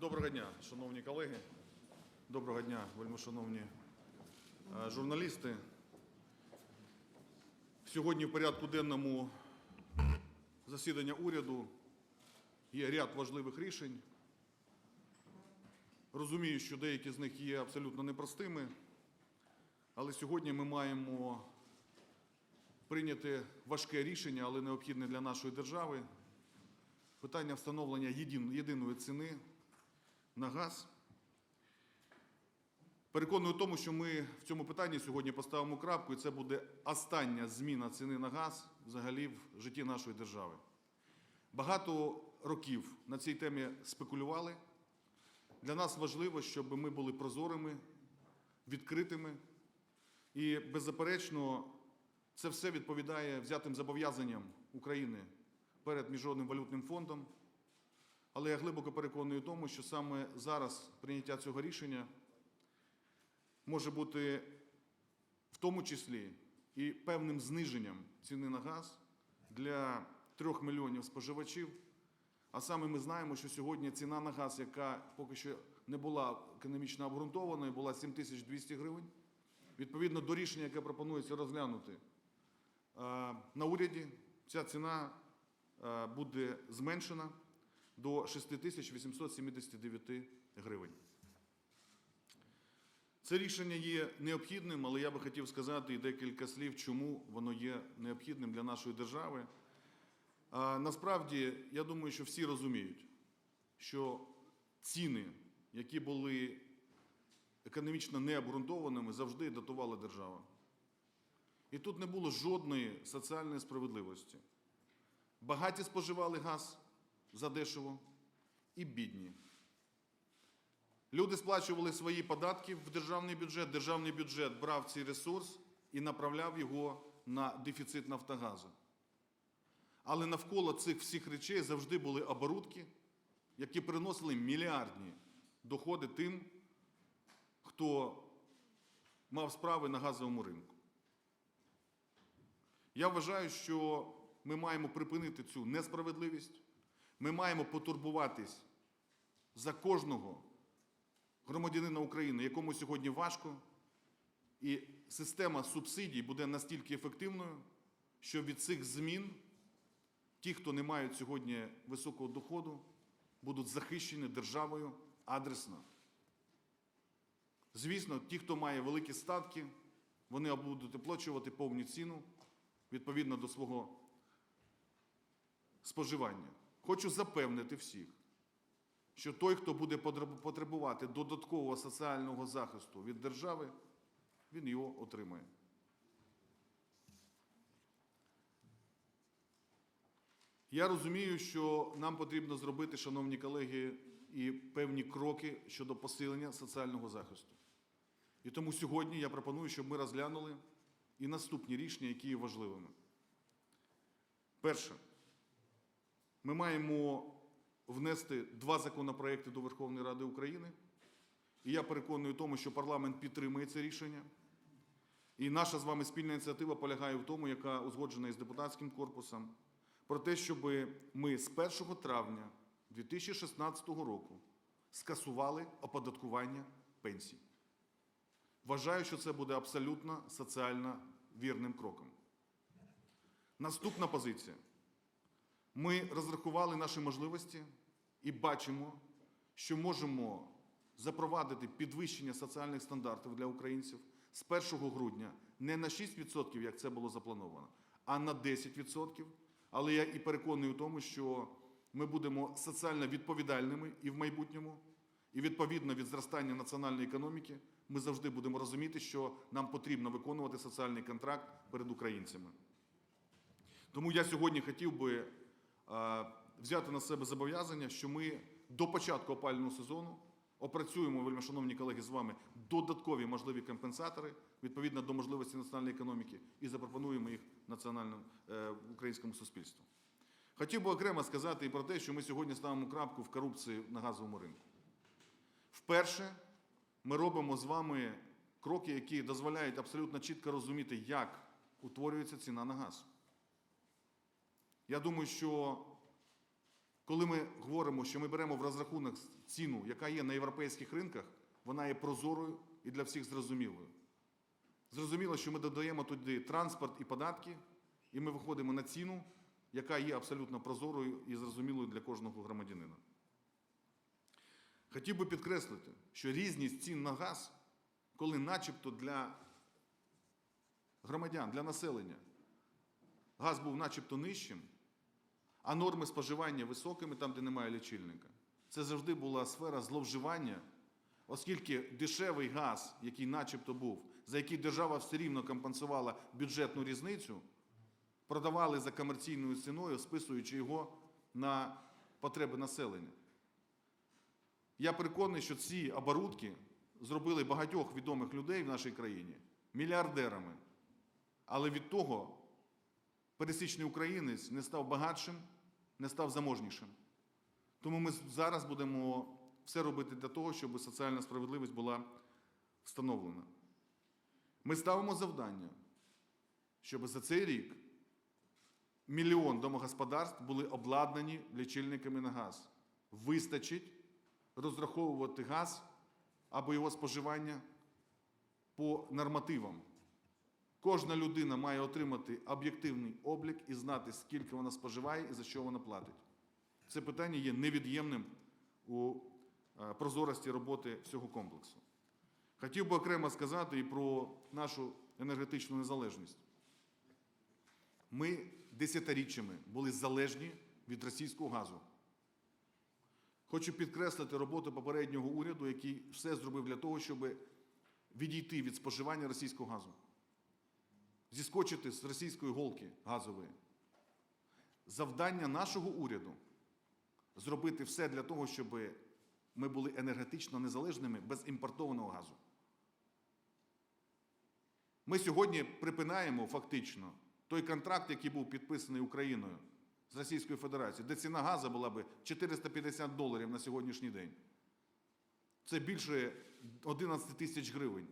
Доброго дня, шановні колеги. Доброго дня, вельмишановні е, журналісти. Сьогодні в порядку денному засідання уряду є ряд важливих рішень. Розумію, що деякі з них є абсолютно непростими, але сьогодні ми маємо прийняти важке рішення, але необхідне для нашої держави. Питання встановлення єдиної ціни на газ. Переконую в тому, що ми в цьому питанні сьогодні поставимо крапку, і це буде остання зміна ціни на газ взагалі в житті нашої держави. Багато років на цій темі спекулювали. Для нас важливо, щоб ми були прозорими, відкритими. І, беззаперечно, це все відповідає взятим зобов'язанням України перед Міжнародним валютним фондом. Але я глибоко переконаний у тому, що саме зараз прийняття цього рішення може бути в тому числі і певним зниженням ціни на газ для трьох мільйонів споживачів. А саме ми знаємо, що сьогодні ціна на газ, яка поки що не була економічно обґрунтованою, була 7200 гривень. Відповідно до рішення, яке пропонується розглянути е, на уряді, ця ціна е, буде зменшена до 6879 гривень. Це рішення є необхідним, але я би хотів сказати і декілька слів, чому воно є необхідним для нашої держави. Насправді, я думаю, що всі розуміють, що ціни, які були економічно необґрунтованими, завжди датувала держава. І тут не було жодної соціальної справедливості. Багаті споживали газ задешево і бідні. Люди сплачували свої податки в державний бюджет, державний бюджет брав цей ресурс і направляв його на дефіцит Нафтогазу. Але навколо цих всіх речей завжди були оборудки, які приносили мільярдні доходи тим, хто мав справи на газовому ринку. Я вважаю, що ми маємо припинити цю несправедливість. Ми маємо потурбуватись за кожного громадянина України, якому сьогодні важко, і система субсидій буде настільки ефективною, що від цих змін ті, хто не мають сьогодні високого доходу, будуть захищені державою адресно. Звісно, ті, хто має великі статки, вони будуть оплачувати повну ціну відповідно до свого споживання. Хочу запевнити всіх, що той, хто буде потребувати додаткового соціального захисту від держави, він його отримає. Я розумію, що нам потрібно зробити, шановні колеги, і певні кроки щодо посилення соціального захисту. І тому сьогодні я пропоную, щоб ми розглянули і наступні рішення, які є важливими. Перше, ми маємо внести два законопроекти до Верховної Ради України. І я переконую тому, що парламент підтримує це рішення. І наша з вами спільна ініціатива полягає в тому, яка узгоджена із депутатським корпусом, про те, щоб ми з 1 травня 2016 року скасували оподаткування пенсій. Вважаю, що це буде абсолютно соціально вірним кроком. Наступна позиція. Ми розрахували наші можливості і бачимо, що можемо запровадити підвищення соціальних стандартів для українців з 1 грудня не на 6%, як це було заплановано, а на 10%. Але я і переконаний у тому, що ми будемо соціально відповідальними і в майбутньому, і відповідно від зростання національної економіки ми завжди будемо розуміти, що нам потрібно виконувати соціальний контракт перед українцями. Тому я сьогодні хотів би взяти на себе зобов'язання, що ми до початку опалювального сезону опрацюємо, вельмишановні колеги, з вами додаткові можливі компенсатори відповідно до можливості національної економіки і запропонуємо їх національному е, українському суспільству. Хотів би окремо сказати і про те, що ми сьогодні ставимо крапку в корупції на газовому ринку. Вперше ми робимо з вами кроки, які дозволяють абсолютно чітко розуміти, як утворюється ціна на газ. Я думаю, що Коли ми говоримо, що ми беремо в розрахунок ціну, яка є на європейських ринках, вона є прозорою і для всіх зрозумілою. Зрозуміло, що ми додаємо туди транспорт і податки, і ми виходимо на ціну, яка є абсолютно прозорою і зрозумілою для кожного громадянина. Хотів би підкреслити, що різність цін на газ, коли начебто для громадян, для населення газ був начебто нижчим, а норми споживання високими там, де немає лічильника. Це завжди була сфера зловживання, оскільки дешевий газ, який начебто був, за який держава все рівно компенсувала бюджетну різницю, продавали за комерційною ціною, списуючи його на потреби населення. Я переконаний, що ці оборудки зробили багатьох відомих людей в нашій країні мільярдерами. Але від того пересічний українець не став багатшим, не став заможнішим. Тому ми зараз будемо все робити для того, щоб соціальна справедливість була встановлена. Ми ставимо завдання, щоб за цей рік мільйон домогосподарств були обладнані лічильниками на газ. Вистачить розраховувати газ або його споживання по нормативам. Кожна людина має отримати об'єктивний облік і знати, скільки вона споживає і за що вона платить. Це питання є невід'ємним у е, прозорості роботи всього комплексу. Хотів би окремо сказати і про нашу енергетичну незалежність. Ми десятиріччями були залежні від російського газу. Хочу підкреслити роботу попереднього уряду, який все зробив для того, щоб відійти від споживання російського газу, зіскочити з російської голки газової. Завдання нашого уряду зробити все для того, щоб ми були енергетично незалежними без імпортованого газу. Ми сьогодні припинаємо фактично той контракт, який був підписаний Україною з Російською Федерацією, де ціна газу була би 450 доларів на сьогоднішній день. Це більше 11 тисяч гривень.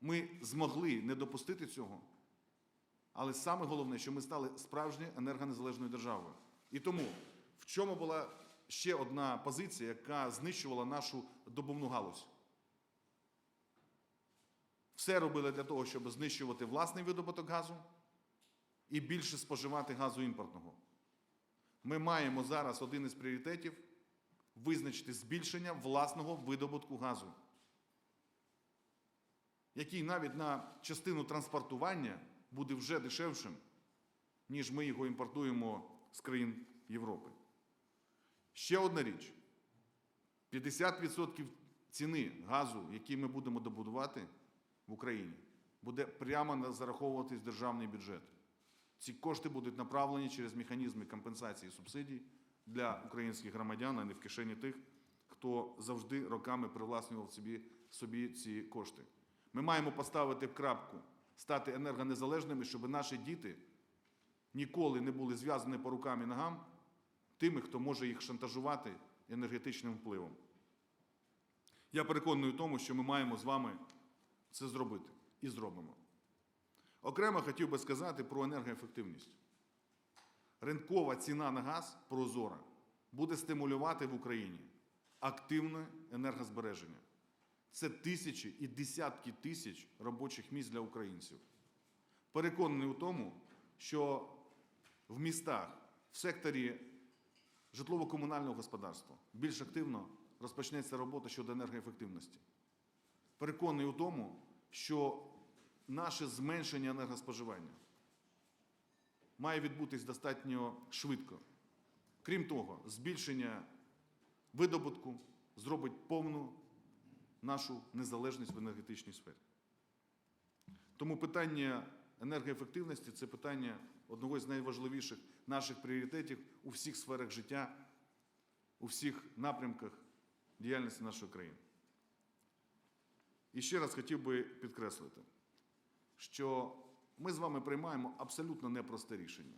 Ми змогли не допустити цього. Але саме головне, що ми стали справжньою енергонезалежною державою. І тому в чому була ще одна позиція, яка знищувала нашу добувну галузь? Все робили для того, щоб знищувати власний видобуток газу і більше споживати газу імпортного. Ми маємо зараз один із пріоритетів визначити збільшення власного видобутку газу, який навіть на частину транспортування буде вже дешевшим, ніж ми його імпортуємо з країн Європи. Ще одна річ: 50% ціни газу, який ми будемо добудувати в Україні, буде прямо зараховуватись в державний бюджет. Ці кошти будуть направлені через механізми компенсації субсидій для українських громадян, а не в кишені тих, хто завжди роками привласнював собі, собі ці кошти. Ми маємо поставити крапку, стати енергонезалежними, щоб наші діти ніколи не були зв'язані по рукам і ногам тими, хто може їх шантажувати енергетичним впливом. Я переконаний в тому, що ми маємо з вами це зробити і зробимо. Окремо хотів би сказати про енергоефективність. Ринкова ціна на газ прозора буде стимулювати в Україні активне енергозбереження. Це тисячі і десятки тисяч робочих місць для українців. Переконаний у тому, що в містах, в секторі житлово-комунального господарства більш активно розпочнеться робота щодо енергоефективності. Переконаний у тому, що наше зменшення енергоспоживання має відбутись достатньо швидко. Крім того, збільшення видобутку зробить повну нашу незалежність в енергетичній сфері. Тому питання енергоефективності це питання одного з найважливіших наших пріоритетів у всіх сферах життя, у всіх напрямках діяльності нашої країни. І ще раз хотів би підкреслити, що ми з вами приймаємо абсолютно непросте рішення.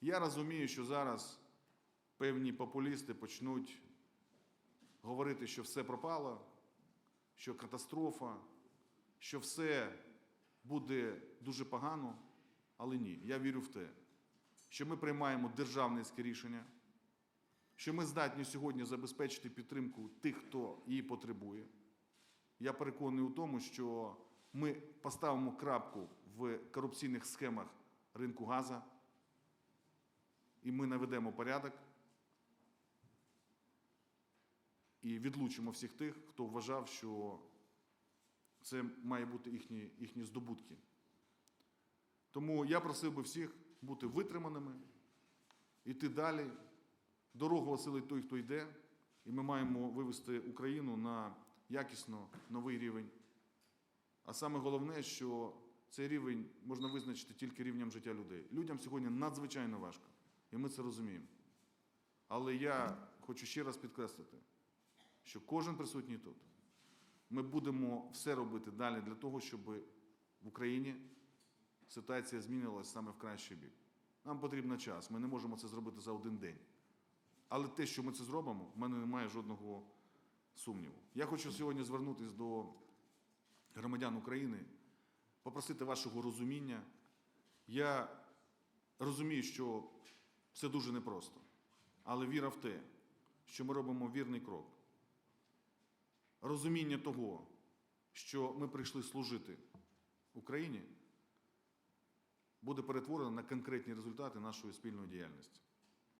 Я розумію, що зараз певні популісти почнуть говорити, що все пропало, що катастрофа, що все буде дуже погано, але ні, я вірю в те, що ми приймаємо державницьке рішення, що ми здатні сьогодні забезпечити підтримку тих, хто її потребує. Я переконаний у тому, що ми поставимо крапку в корупційних схемах ринку газу, і ми наведемо порядок і відлучимо всіх тих, хто вважав, що це має бути їхні, їхні здобутки. Тому я просив би всіх бути витриманими, йти далі. Дорогу осилить той, хто йде, і ми маємо вивести Україну на якісно новий рівень. А саме головне, що цей рівень можна визначити тільки рівнем життя людей. Людям сьогодні надзвичайно важко, і ми це розуміємо. Але я хочу ще раз підкреслити, що кожен присутній тут, ми будемо все робити далі для того, щоб в Україні ситуація змінилася саме в кращий бік. Нам потрібен час, ми не можемо це зробити за один день. Але те, що ми це зробимо, в мене немає жодного сумніву. Я хочу сьогодні звернутися до громадян України, попросити вашого розуміння. Я розумію, що це дуже непросто, але віра в те, що ми робимо вірний крок. Розуміння того, що ми прийшли служити Україні, буде перетворено на конкретні результати нашої спільної діяльності.